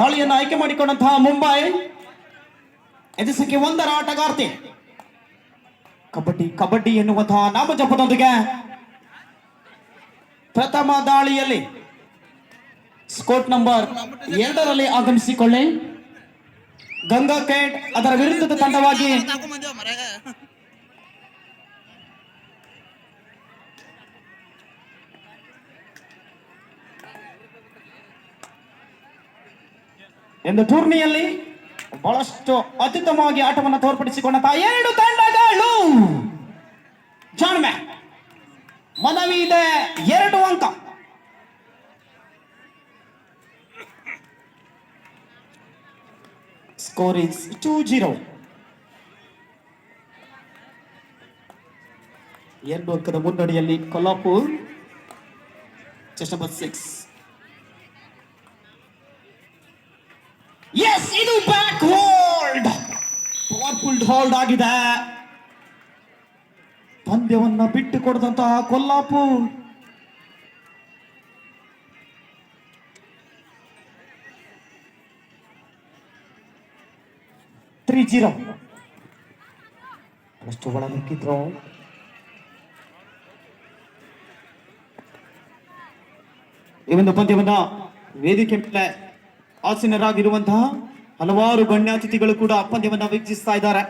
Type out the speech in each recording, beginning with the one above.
ದಾಳಿಯನ್ನು ಆಯ್ಕೆ ಮಾಡಿಕೊಂಡಂತಹ ಮುಂಬೈ ಎದುಸಕ್ಕೆ ಒಂದರ ಆಟಗಾರ್ತಿ. ಕಬಡ್ಡಿ ಕಬಡ್ಡಿ ಎನ್ನುವಂತಹ ನಾಮಜಪದೊಂದಿಗೆ ಪ್ರಥಮ ದಾಳಿಯಲ್ಲಿ ಸ್ಕೋಟ್ ನಂಬರ್ ಎರಡರಲ್ಲಿ ಆಗಮಿಸಿಕೊಳ್ಳಿ. ಗಂಗಾ ಕೇಟ್ ಅದರ ವಿರುದ್ಧದ ತಂಡವಾಗಿ ಎಂದು ಟೂರ್ನಿಯಲ್ಲಿ ಬಹಳಷ್ಟು ಅತ್ಯುತ್ತಮವಾಗಿ ಆಟವನ್ನು ತೋರ್ಪಡಿಸಿಕೊಂಡಂತಹ ಎರಡು ತಂಡಗಳು. ಜಾಣ್ಮೆ ಮನವಿ ಇದೆ ಎರಡು ಅಂಕ. ಸ್ಕೋರ್ ಇಸ್ ಟೂ ಜೀರೋ ಎರಡು ಅಂಕದ ಮುನ್ನಡೆಯಲ್ಲಿ ಕೊಲ್ಲಾಪುರ್ ಚೆಸ್ಟ್ ನಂಬರ್ ಸಿಕ್ಸ್ ಇದು ಬ್ಯಾಕ್ ಹೋಲ್ಡ್ ಪವರ್ಫುಲ್ ಹೋಲ್ಡ್ ಆಗಿದೆ. ಪಂದ್ಯವನ್ನ ಬಿಟ್ಟು ಕೊಡದಂತಹ ಕೊಲ್ಲಾಪುರ್. ತ್ರೀ ಜೀರೋ ಅಷ್ಟು ಒಳಗಿದ್ರು ಈ ಒಂದು ಪಂದ್ಯವನ್ನ ವೇದಿಕೆ ಮೇಲೆ ಆಸೀನರಾಗಿರುವಂತಹ ಹಲವಾರು ಗಣ್ಯಾತಿಥಿಗಳು ಕೂಡ ಪಂದ್ಯವನ್ನು ವೀಕ್ಷಿಸ್ತಾ ಇದ್ದಾರೆ.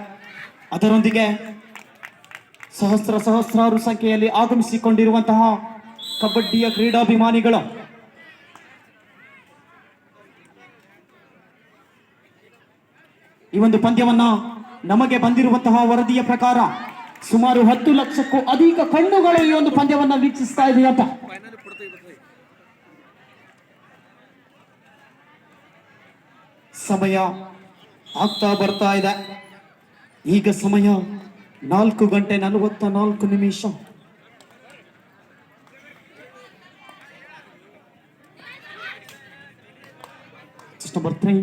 ಅದರೊಂದಿಗೆ ಸಹಸ್ರ ಸಹಸ್ರಾರು ಸಂಖ್ಯೆಯಲ್ಲಿ ಆಗಮಿಸಿಕೊಂಡಿರುವಂತಹ ಕಬಡ್ಡಿಯ ಕ್ರೀಡಾಭಿಮಾನಿಗಳು. ಈ ಒಂದು ಪಂದ್ಯವನ್ನ ನಮಗೆ ಬಂದಿರುವಂತಹ ವರದಿಯ ಪ್ರಕಾರ ಸುಮಾರು ಹತ್ತು ಲಕ್ಷಕ್ಕೂ ಅಧಿಕ ಕಣ್ಣುಗಳು ಈ ಒಂದು ಪಂದ್ಯವನ್ನ ವೀಕ್ಷಿಸ್ತಾ ಇದೆಯಂತ. ಸಮಯ ಆಗ್ತಾ ಬರ್ತಾ ಇದೆ. ಈಗ ಸಮಯ ನಾಲ್ಕು ಗಂಟೆ ನಲವತ್ತ ನಾಲ್ಕು ನಿಮಿಷ. ನಂಬರ್ ತ್ರೀ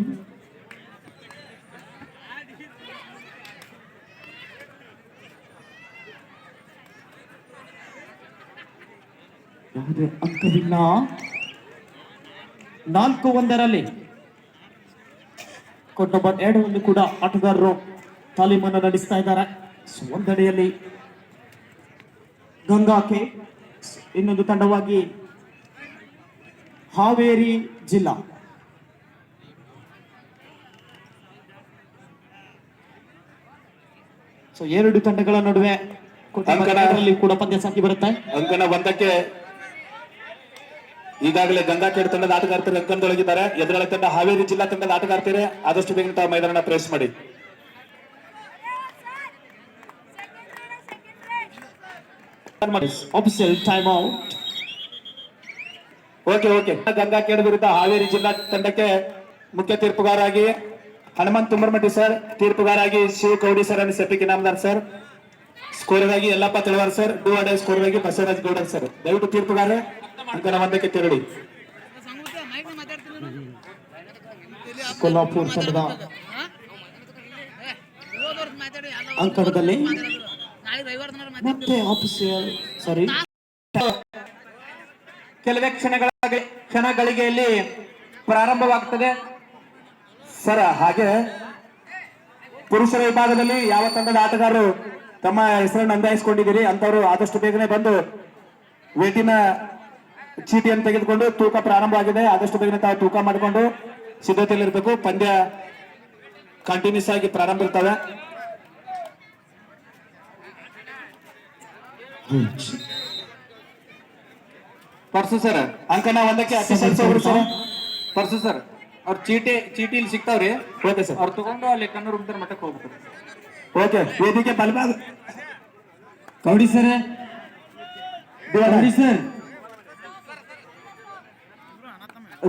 ಅಂಕವಿಲ್ಲ. ನಾಲ್ಕು ಒಂದರಲ್ಲಿ ಕೋಟ್ ನಂಬರ್ ಎರಡರಲ್ಲಿ ಕೂಡ ಆಟಗಾರರು ತಾಲೀಮನ್ನು ನಡೆಸ್ತಾ ಇದ್ದಾರೆ. ಒಂದೆಡೆಯಲ್ಲಿ ಗಂಗಾಕೆ ಇನ್ನೊಂದು ತಂಡವಾಗಿ ಹಾವೇರಿ ಜಿಲ್ಲಾ. ಸೊ ಎರಡು ತಂಡಗಳ ನಡುವೆ ಕೂಡ ಪಂದ್ಯ ಸಾಕಿ ಬರುತ್ತೆ. ಅಂಕಣ ಒಂದಕ್ಕೆ ಈಗಾಗಲೇ ಗಂಗಾಖೇಡ್ ತಂಡದ ಆಟಗಾರ್ತಿರು ಅಂಕಣದೊಳಗಿದ್ದಾರೆ ಎದುರಾಳಿ ತಂಡ ಹಾವೇರಿ ಜಿಲ್ಲಾ ತಂಡದ ಆಟಗಾರ್ತಿರೆ ಆದಷ್ಟು ಬೇಗ ತಾವು ಮೈದಾನ ಪ್ರೇಸ್ ಮಾಡಿ. Official time out okay okay Gangakhed ವಿರುದ್ಧ ಹಾವೇರಿ ಜಿಲ್ಲಾ ತಂಡಕ್ಕೆ ಮುಖ್ಯ ತೀರ್ಪುಗಾರಾಗಿ ಹನುಮಂತ್ ತುಮರ್ಮಟ್ಟಿ ಸರ್ ತೀರ್ಪುಗಾರಾಗಿ ಶಿವ ಕೌಡಿ ಸರ್ ಅನ್ನು ಸೆಪಿಕ್ ಇನಾಮದಾರ್ ಸರ್. ಸ್ಕೋರ್ ಆಗಿ ಎಲ್ಲಪ್ಪ ತಳವಾರ್ ಸರ್ ಡೂ ಅಡೇ ಸ್ಕೋರ್ ಆಗಿ ಬಸವರಾಜ್ ಗೌಡರ್ ಸರ್. ದಯವಿಟ್ಟು ತೀರ್ಪುಗಾರ ಮಧ್ಯಕ್ಕೆ ತೆರಳಿ. ಕೊಲ್ಲಾಪುರ ತಂಡದ ಅಂಕಣದಲ್ಲಿ. ಮತ್ತೆ ಆಫೀಸಿಯಲ್ ಸಾರಿ ಕೆಲವೇ ಕ್ಷಣಗಳ ಕ್ಷಣಗಳಿಗೆಯಲ್ಲಿ ಪ್ರಾರಂಭವಾಗ್ತದೆ. ಸರ, ಹಾಗೆ ಪುರುಷರ ವಿಭಾಗದಲ್ಲಿ ಯಾವ ತಂಡದ ಆಟಗಾರರು ತಮ್ಮ ಹೆಸರನ್ನು ನೋಂದಾಯಿಸಿಕೊಂಡಿದ್ದೀರಿ ಅಂತವರು ಆದಷ್ಟು ಬೇಗನೆ ಬಂದು ವೇಟಿನ ಚೀಟಿಯನ್ನು ತೆಗೆದುಕೊಂಡು ತೂಕ ಪ್ರಾರಂಭವಾಗಿದೆ ಆದಷ್ಟು ಬೇಗನೆ ತಾವು ತೂಕ ಮಾಡಿಕೊಂಡು ಸಿದ್ಧತೆಯಲ್ಲಿರಬೇಕು. ಪಂದ್ಯ ಕಂಟಿನ್ಯೂಸ್ ಆಗಿ ಪ್ರಾರಂಭ ಇರ್ತವೆ. ಪರ್ಸು ಸರ್ ಅಂಕಣ ಒಂದಕ್ಕೆ ಅತಿ ಸರ್ ಪರ್ಸು ಸರ್ ಅವ್ರ ಚೀಟಿ ಚೀಟಿ ಇಲ್ಲಿ ಸಿಗ್ತಾವ್ರಿ ಓಕೆ ಸರ್. ಅವ್ರು ತಗೊಂಡು ಅಲ್ಲಿ ಕಣ್ಣು ರೂಮ್ದಾರ ಮಠಕ್ಕೆ ಹೋಗ್ಬೇಕು ಓಕೆ ವೇದಿಕೆ ಬಲಭಾಗ. Kaudi sir. Kaudi sir.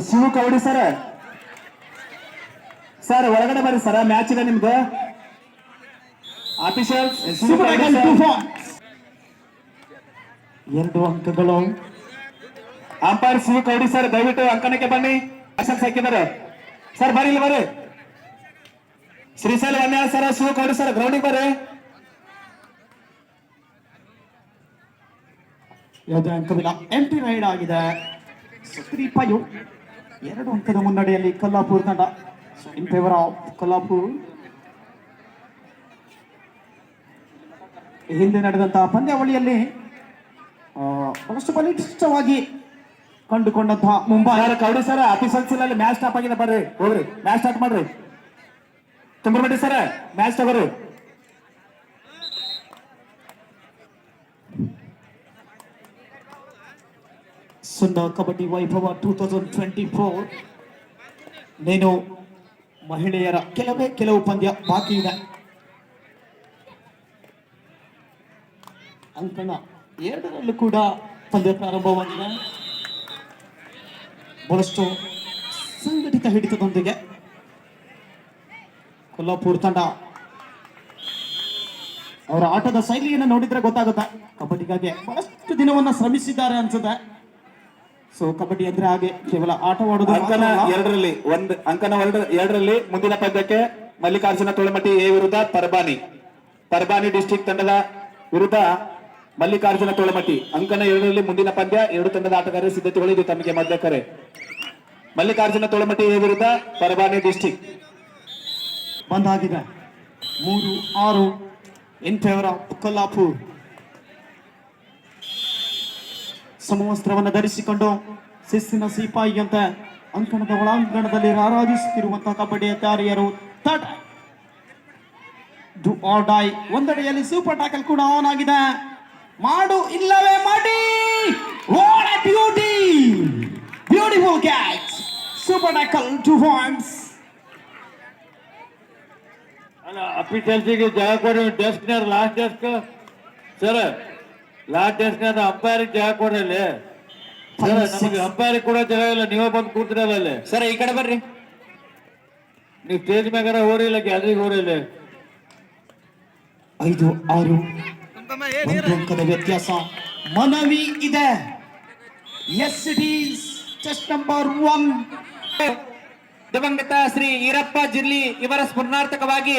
Shiva Kaudi sir. Sir ಒಳಗಡೆ ಬರ್ರಿ ಸರ್ ಮ್ಯಾಚ್ ಇದೆ ನಿಮ್ದು. ಆಫೀಷಿಯಲ್ ಎರಡು ಅಂಕಗಳು. ಅಂಪೈರ್ ಶಿವ ಕೌಡಿ ಸರ್ ದಯವಿಟ್ಟು ಅಂಕಣಕ್ಕೆ ಬನ್ನಿ. ಆಸಕ್ತಿ ಹಾಕಿದ್ದಾರೆ. ಸರ್ ಬರ್ರಿ ಇಲ್ಲಿ ಬರ್ರಿ. ಶ್ರೀಶೈಲ ವನ್ಯಾಳ ಸರ್ ಶಿವ ಕೌಡಿ ಸರ್ ಗ್ರೌಂಡಿಗೆ ಬರ್ರಿ. ಯಾವುದೇ ಅಂಕವಿಲ್ಲ. ಎಂಟಿ ರೈಡ್ ಆಗಿದೆ. ಫೈವ್ ಎರಡು ಅಂಕದ ಮುನ್ನಡೆಯಲ್ಲಿ ಕೊಲ್ಲಾಪುರ ತಂಡ ಇನ್ ಫೇವರ್ ಆಫ್ ಕೊಲ್ಲಾಪುರ್. ಹಿಂದೆ ನಡೆದಂತಹ ಪಂದ್ಯಾವಳಿಯಲ್ಲಿ ಬಹಳಷ್ಟು ಬಲಿಷ್ಠವಾಗಿ ಕಂಡುಕೊಂಡಂತಹ ಮುಂಬೈ. ಕೌಡಿ ಸರ್, ಅತಿ ಮ್ಯಾಚ್ ಸ್ಟಾಪ್ ಆಗಿದೆ, ಬರ್ರಿ, ಹೋಗ್ರಿ ಮ್ಯಾಚ್ ಸ್ಟಾರ್ಟ್ ಮಾಡ್ರಿ. ತುಂಬ್ರಮಟ್ಟಿ ಸರ್ ಮ್ಯಾಚ್ ತಗೋರಿ. ಸುಂದ ಕಬಡ್ಡಿ ವೈಭವ ಟೂ ತೌಸಂಡ್ ಟ್ವೆಂಟಿ ಫೋರ್ నేను ಮಹಿಳೆಯರ ಕೆಲವೇ ಕೆಲವು ಪಂದ್ಯ ಬಾಕಿ ಇದೆ. ಅಂಕಣ ಎರಡರಲ್ಲೂ ಕೂಡ ಪಂದ್ಯ ಪ್ರಾರಂಭವಾಗಿದೆ. ಬಹಳಷ್ಟು ಸಂಘಟಿತ ಹಿಡಿತದೊಂದಿಗೆ ಕೊಲ್ಲಾಪುರ ತಂಡ ಅವರ ಆಟದ ಶೈಲಿಯನ್ನು ನೋಡಿದ್ರೆ ಗೊತ್ತಾಗುತ್ತೆ. ಕಬಡ್ಡಿಗಾಗಿ ಬಹಳಷ್ಟು ದಿನವನ್ನ ಶ್ರಮಿಸಿದ್ದಾರೆ ಅನ್ಸುತ್ತೆ. ಸೊ ಕಬಡ್ಡಿ ಅಂದ್ರೆ ಹಾಗೆ ಕೇವಲ ಆಟವಾಡುವುದು ಅಂಕನ. ಎರಡರಲ್ಲಿ ಒಂದ್ ಅಂಕನ ಎರಡ- ಎರಡರಲ್ಲಿ ಮುಂದಿನ ಪಂದ್ಯಕ್ಕೆ ಮಲ್ಲಿಕಾರ್ಜುನ ತೋಳಮಟ್ಟಿ ಎ ವಿರುದ್ಧ ಪರ್ಬಾನಿ ಪರಬಾನಿ ಡಿಸ್ಟಿಕ್ ತಂಡದ ವಿರುದ್ಧ ಮಲ್ಲಿಕಾರ್ಜುನ ತೋಳಮಟ್ಟಿ. ಅಂಕನ ಎರಡರಲ್ಲಿ ಮುಂದಿನ ಪಂದ್ಯ ಎರಡು ತಂಡದ ಆಟಗಾರರ ಸಿದ್ಧತೆಗಳು ಇದು ತಮಗೆ ಮಧ್ಯ ಕರೆ. ಮಲ್ಲಿಕಾರ್ಜುನ ತೋಳಮಟ್ಟಿ ಎ ವಿರುದ್ಧ ಪರ್ಬಾನಿ ಡಿಸ್ಟಿಕ್ ಬಂದಾಗಿದೆ. ಮೂರು ಆರು ಇನ್ ಫೇವರ್ ಆಫ್ ಕೊಲ್ಲಾಪುರ್. ಸಮವಸ್ತ್ರವನ್ನು ಧರಿಸಿಕೊಂಡು ಶಿಸ್ತಿನ ಸಿಪಾಯಿಯಂತೆ ಅಂಕಣದ ಒಳಾಂಗಣದಲ್ಲಿ ರಾರಾಜಿಸುತ್ತಿರುವಂತಹ ಕಬಡ್ಡಿಯ ತಾರಿಯರು ತಟ ಡು ಆರ್ ಡೈ ಒಂದಡೆಯಲ್ಲಿ ಸೂಪರ್ ಟ್ಯಾಕಲ್ ಕೂಡ ಆನ್ ಆಗಿದೆ. ಮಾಡು ಇಲ್ಲವೇ ಮಾಡಿ. What a beauty beautiful catch super tackle two points ಅಲ್ಲ ಅಫಿಷಿಯಲ್ಸಿಗೆ ಜಾಗ ಕೊಡಿ ಡೆಸ್ಕ್ನಾರ ಲಾಸ್ಟ್ ಡೆಸ್ಕ್ ಸರ್ ಲಾಸ್ಟ್ ಅದು ಅಂಪೈರ್ ಜಾಗ ನಮಗೆ ಅಂಪೈರ್ ಕೂಡ ಜಾಗ ಇಲ್ಲ ನೀವೇ ಬಂದು ಕೂತಿರಲ್ಲ ಅಲ್ಲಿ. ಸರ್ ಈ ಕಡೆ ಬರ್ರಿ. ನೀವು ಸ್ಟೇಜ್ ಮ್ಯಾಗಾರ ಹೋರಿಲ್ಲ ಗ್ಯಾಲರಿಗೆ ಹೋರಿಲ್ಲ ಐದು ಆರು. ಒಂದು ಅಂಕದ ವ್ಯತ್ಯಾಸ. ಮನವಿ ಇದೆ. Yes it is chest number one ದಿವಂಗತ ಶ್ರೀ ಈರಪ್ಪ ಜಿರ್ಲಿ ಇವರ ಸ್ಮರಣಾರ್ಥಕವಾಗಿ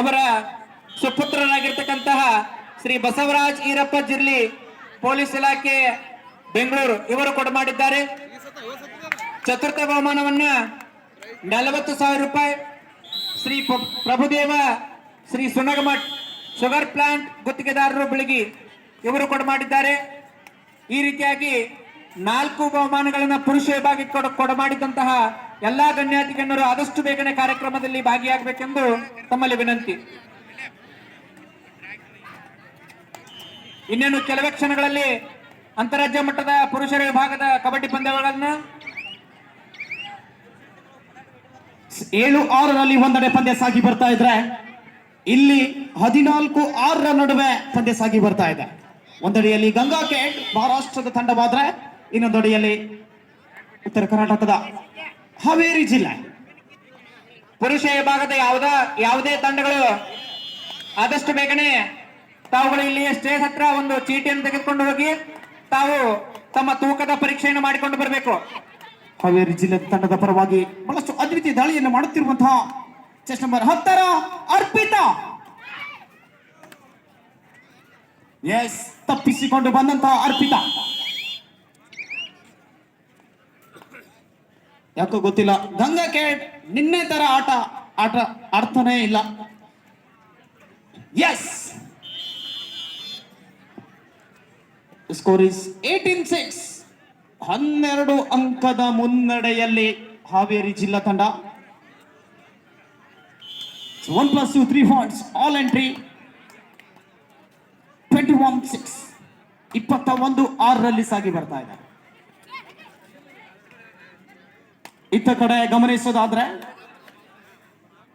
ಅವರ ಸುಪುತ್ರರಾಗಿರ್ತಕ್ಕಂತಹ ಶ್ರೀ ಬಸವರಾಜ್ ಈರಪ್ಪ ಜಿರ್ಲಿ ಪೊಲೀಸ್ ಇಲಾಖೆ, ಬೆಂಗಳೂರು. ಇವರು ಕೊಡಮಾಡಿದ್ದಾರೆ ಚತುರ್ಥ ಬಹುಮಾನವನ್ನ ನಲವತ್ತು ಸಾವಿರ ರೂಪಾಯಿ ಶ್ರೀ ಪ್ರಭುದೇವ, ಶ್ರೀ ಸುನಗಮಠ್ ಶುಗರ್ ಪ್ಲಾಂಟ್ ಗುತ್ತಿಗೆದಾರರು ಬೆಳಗಿ ಇವರು ಕೊಡಮಾಡಿದ್ದಾರೆ ಈ ರೀತಿಯಾಗಿ ನಾಲ್ಕು ಬಹುಮಾನಗಳನ್ನ ಪುರುಷ ವಿಭಾಗಕ್ಕೆ ಕೊಡ ಕೊಡಮಾಡಿದಂತಹ ಎಲ್ಲಾ ಗಣ್ಯಾತಿ ಗಣ್ಯರು ಆದಷ್ಟು ಬೇಗನೆ ಕಾರ್ಯಕ್ರಮದಲ್ಲಿ ಭಾಗಿಯಾಗಬೇಕೆಂದು ತಮ್ಮಲ್ಲಿ ವಿನಂತಿ. ಇನ್ನೇನು ಕೆಲವೇ ಕ್ಷಣಗಳಲ್ಲಿ ಅಂತಾರಾಜ್ಯ ಮಟ್ಟದ ಪುರುಷರ ವಿಭಾಗದ ಕಬಡ್ಡಿ ಪಂದ್ಯಗಳನ್ನ? ಏಳು ಆರರಲ್ಲಿ ಒಂದೆಡೆ ಪಂದ್ಯ ಸಾಗಿ ಬರ್ತಾ ಇದ್ರೆ, ಇಲ್ಲಿ ಹದಿನಾಲ್ಕು ಆರರ ನಡುವೆ ಪಂದ್ಯ ಸಾಗಿ ಬರ್ತಾ ಇದೆ. ಒಂದಡಿಯಲ್ಲಿ ಗಂಗಾ ಕೇಟ್, ಮಹಾರಾಷ್ಟ್ರದ ತಂಡವಾದ್ರೆ, ಇನ್ನೊಂದಡಿಯಲ್ಲಿ ಉತ್ತರ ಕರ್ನಾಟಕದ ಹಾವೇರಿ ಜಿಲ್ಲೆ. ಪುರುಷ ವಿಭಾಗದ ಯಾವುದ, ಯಾವುದೇ ತಂಡಗಳು ಆದಷ್ಟು ಬೇಗನೆ ತಾವುಗಳು ಇಲ್ಲಿ ಸ್ಟೇಜ್ ಹತ್ರ ಒಂದು ಚೀಟಿಯನ್ನು ತೆಗೆದುಕೊಂಡು ಹೋಗಿ ತಾವು ತಮ್ಮ ತೂಕದ ಪರೀಕ್ಷೆಯನ್ನು ಮಾಡಿಕೊಂಡು ಬರಬೇಕು. ಹಾವೇರಿ ಜಿಲ್ಲೆ ತಂಡದ ಪರವಾಗಿ ಬಹಳಷ್ಟು ಅದ್ವಿತೀಯ ದಾಳಿಯನ್ನು ಮಾಡುತ್ತಿರುವಂತಹ ಚೆಸ್ಟ್ ನಂಬರ್ ಹತ್ತರ ಅರ್ಪಿತಾ. ಎಸ್ ತಪ್ಪಿಸಿಕೊಂಡು ಬಂದಂತಹ ಅರ್ಪಿತಾ. ಯಾಕೋ ಗೊತ್ತಿಲ್ಲ ಗಂಗಾ ಕೇಟ್ ನಿನ್ನೆ ತರ ಆಟ ಆಟ ಆಡ್ತಾನೆ ಇಲ್ಲ. Yes score is eighteen six ಹನ್ನೆರಡು ಅಂಕದ ಮುನ್ನಡೆಯಲ್ಲಿ ಹಾವೇರಿ ಜಿಲ್ಲಾ ತಂಡ. One plus two three points all entry twenty one six ಇಪ್ಪತ್ತ ಒಂದು ಆರರಲ್ಲಿ ಸಾಗಿ ಬರ್ತಾ ಇದೆ. ಇತ್ತ ಕಡೆ ಗಮನಿಸೋದಾದ್ರೆ,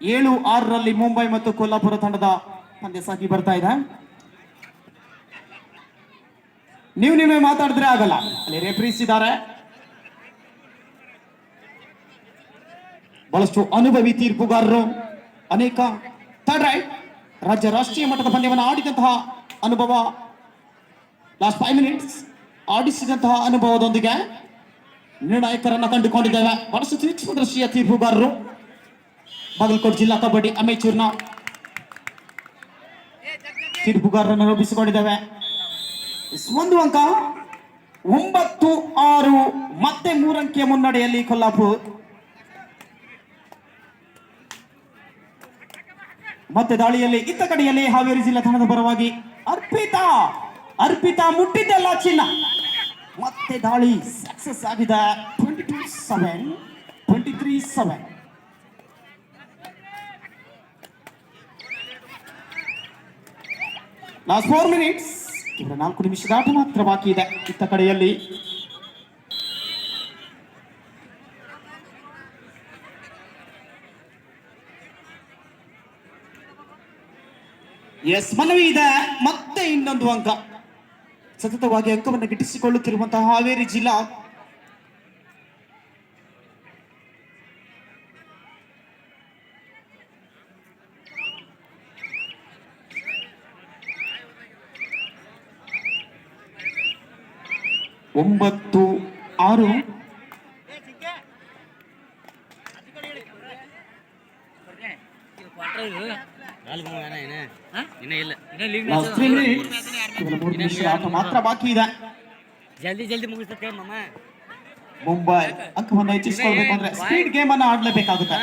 ಏಳು, ಆರರಲ್ಲಿ ಮುಂಬೈ ಮತ್ತು ಕೊಲ್ಲಾಪುರ ತಂಡದ ಪಂದ್ಯ ಸಾಗಿ ಬರ್ತಾ ಇದೆ. ನೀವು ನೀವೇ ಮಾತಾಡಿದ್ರೆ ಆಗಲ್ಲ. ಅಲ್ಲಿ ರೆಫ್ರೀಸ್ ಇದ್ದಾರೆ. ಬಹಳಷ್ಟು ಅನುಭವಿ ತೀರ್ಪುಗಾರರು, ಅನೇಕ ಥರ್ಡ್ ರೈಟ್ ರಾಜ್ಯ ರಾಷ್ಟ್ರೀಯ ಮಟ್ಟದ ಪಂದ್ಯವನ್ನು ಆಡಿದಂತಹ ಅನುಭವ ಲಾಸ್ಟ್ ಫೈವ್ ಮಿನಿಟ್ಸ್ ಆಡಿಸಿದಂತಹ ಅನುಭವದೊಂದಿಗೆ ನಿರ್ಣಾಯಕರನ್ನ ಕಂಡುಕೊಂಡಿದ್ದೇವೆ. ಬಹಳಷ್ಟು ತೀಕ್ಷ್ಣದರ್ಶಿಯ ತೀರ್ಪುಗಾರರು. ಬಾಗಲಕೋಟೆ ಜಿಲ್ಲಾ ಕಬಡ್ಡಿ ಅಮೇಚೂರ್ನ ತೀರ್ಪುಗಾರರನ್ನು ರೂಪಿಸಿಕೊಂಡಿದ್ದೇವೆ ಅಂಕ. ಒಂಬತ್ತು ಆರು, ಮತ್ತೆ ಮೂರಂಕಿಯ ಮುನ್ನಡೆಯಲ್ಲಿ ಕೊಲ್ಲಾಪುರ್. ಮತ್ತೆ ದಾಳಿಯಲ್ಲಿ ಇತ್ತ ಕಡೆಯಲ್ಲಿ ಹಾವೇರಿ ಜಿಲ್ಲಾ ತಂಡದ ಪರವಾಗಿ ಅರ್ಪಿತಾ ಅರ್ಪಿತಾ ಮುಟ್ಟಿದ್ದೆಲ್ಲ ಚಿನ್ನ. ಮತ್ತೆ ದಾಳಿ ಸಕ್ಸಸ್ ಆಗಿದೆ. Twenty two seven twenty three seven last four minutes ಕೇವಲ ನಾಲ್ಕು ನಿಮಿಷದ ಮಾತ್ರ ಬಾಕಿ ಇದೆ. ಇತ್ತ ಕಡೆಯಲ್ಲಿ ಎಸ್, ಮನವಿ ಇದೆ. ಮತ್ತೆ ಇನ್ನೊಂದು ಅಂಕ. ಸತತವಾಗಿ ಅಂಕವನ್ನು ಗಿಟ್ಟಿಸಿಕೊಳ್ಳುತ್ತಿರುವಂತಹ ಹಾವೇರಿ ಜಿಲ್ಲಾ ಮೂರು ಆರು ಆಟ ಮಾತ್ರ ಬಾಕಿ ಇದೆ. ಜಲ್ದಿ ಜಲ್ದಿ ಮುಗಿಸ್ತೇವೆ ಮಮ್ಮ ಮುಂಬೈ ಅಂಕವನ್ನು ಹೆಚ್ಚಿಸಿಕೊಳ್ಬೇಕು ಅಂದ್ರೆ ಸ್ಪೀಡ್ ಗೇಮ್ ಅನ್ನ ಆಡ್ಲೇಬೇಕಾಗುತ್ತೆ.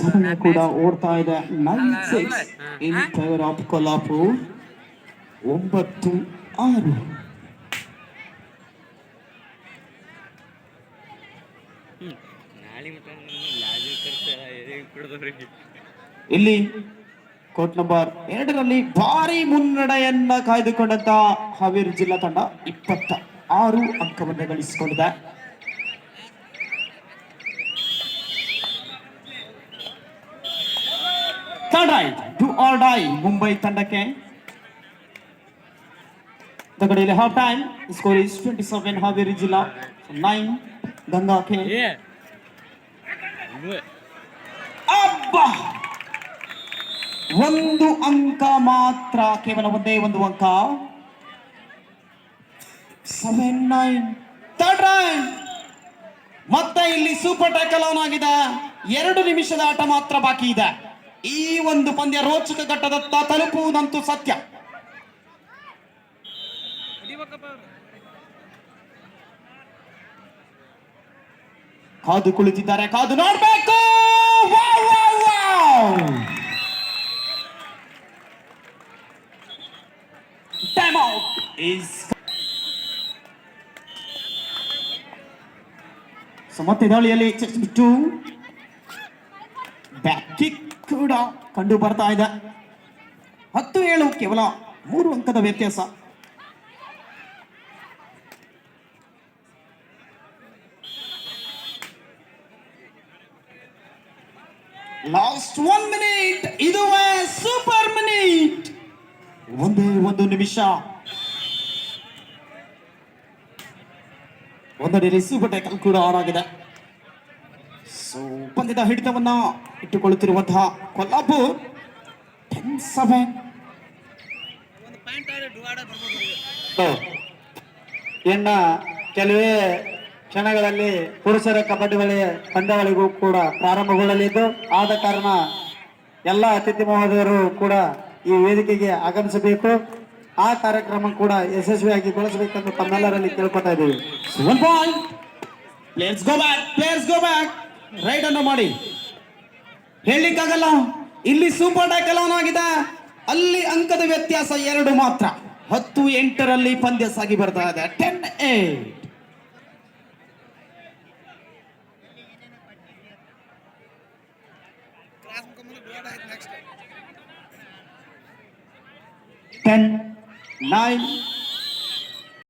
ಸಮಯ ಕೂಡ ಓಡ್ತಾ ಇದೆ. Nine six in favour of Kolhapur ಒಂಬತ್ತು ಆರು ಇಲ್ಲಿ ಕೋಟ್ ನಂಬರ್ ಎರಡರಲ್ಲಿ ಭಾರಿ ಮುನ್ನಡೆಯನ್ನ ಕಾಯ್ದುಕೊಂಡಂತ ಹಾವೇರಿ ಜಿಲ್ಲಾ ತಂಡ ಇಪ್ಪತ್ತ ಆರು ಅಂಕವನ್ನು ಗಳಿಸಿಕೊಂಡಿದೆ. ಮುಂಬೈ ತಂಡಕ್ಕೆ. Time score is twenty seven Haveri ಜಿಲ್ಲಾ ನೈನ್ ಗಂಗಾ ಕೆ ಏ ಅಬ್ಬಾ ಒಂದು ಅಂಕ ಮಾತ್ರ ಕೇವಲ ಒಂದೇ ಒಂದು ಅಂಕ ಸೆವೆನ್ ನೈನ್ ಥರ್ಡ್ ರೈನ್ ಮತ್ತೆ ಇಲ್ಲಿ ಸೂಪರ್ ಟ್ಯಾಕಲ್ ಆನ್ ಆಗಿದೆ. ಎರಡು ನಿಮಿಷದ ಆಟ ಮಾತ್ರ ಬಾಕಿ ಇದೆ. ಈ ಒಂದು ಪಂದ್ಯ ರೋಚಕ ಘಟ್ಟದತ್ತ ತಲುಪುವುದಂತೂ ಸತ್ಯ. ಕಾದು ಕುಳಿತಿದ್ದಾರೆ ಕಾದು ನೋಡ್ಬೇಕು! Wow, wow, wow. Time out is so ಮತ್ತೆ ದಾಳಿಯಲ್ಲಿ ಬಿಟ್ಟು ಬ್ಯಾಕ್ ಕಿಕ್ ಕೂಡ ಕಂಡು ಬರ್ತಾ ಇದೆ. ಹತ್ತು ಏಳು ಕೇವಲ ಮೂರು ಅಂಕದ ವ್ಯತ್ಯಾಸ. ಲಾಸ್ಟ್ ಒನ್ ಮಿನಿಟ್ ಇದುವೇ ಸೂಪರ್ ಮಿನಿಟ್ ಒಂದೇ ಒಂದು ನಿಮಿಷ. ಒಂದೆಡೆ ಸೂಪರ್ ಟ್ಯಾಕಲ್ ಕೂಡ ಆನ್ ಆಗಿದೆ. ಸೊ ಪಂದ್ಯದ ಹಿಡಿತವನ್ನ ಇಟ್ಟುಕೊಳ್ಳುತ್ತಿರುವಂತಹ ಕೊಲ್ಲಾಪುರ್ ಟೆನ್ ಸೆವೆನ್ ಇನ್ನ ಕೆಲವೇ ಕ್ಷಣಗಳಲ್ಲಿ ಪುರುಷರ ಕಬಡ್ಡಿ ವಲಯ ಪಂದ್ಯಾವಳಿಗೂ ಕೂಡ ಪ್ರಾರಂಭಗೊಳ್ಳಲಿದ್ದು, ಆದ ಕಾರಣ ಎಲ್ಲ ಅತಿಥಿ ಮಹೋದಯರು ಕೂಡ ಈ ವೇದಿಕೆಗೆ ಆಗಮಿಸಬೇಕು. ಆ ಕಾರ್ಯಕ್ರಮ ಕೂಡ ಯಶಸ್ವಿಯಾಗಿ ಬೆಳೆಸಬೇಕೆಂದು ತಮ್ಮೆಲ್ಲರಲ್ಲಿ ಕೇಳ್ಕೊತಾ ಇದ್ದೀವಿ. ಪ್ಲೇಯರ್ಸ್ ಗೋ ಬ್ಯಾಕ್ ಮಾಡಿ. ಹೇಳಿಕ್ಕಾಗಲ್ಲ ಇಲ್ಲಿ ಸೂಪರ್ ಟ್ಯಾಕಲ್ ಆಗಿದೆ. ಅಲ್ಲಿ ಅಂಕದ ವ್ಯತ್ಯಾಸ ಎರಡು ಮಾತ್ರ. ಹತ್ತು ಎಂಟರಲ್ಲಿ ಪಂದ್ಯ ಸಾಗಿ ಬರ್ತಾ ಇದೆ. ಟೆನ್ ಏ 10, 9,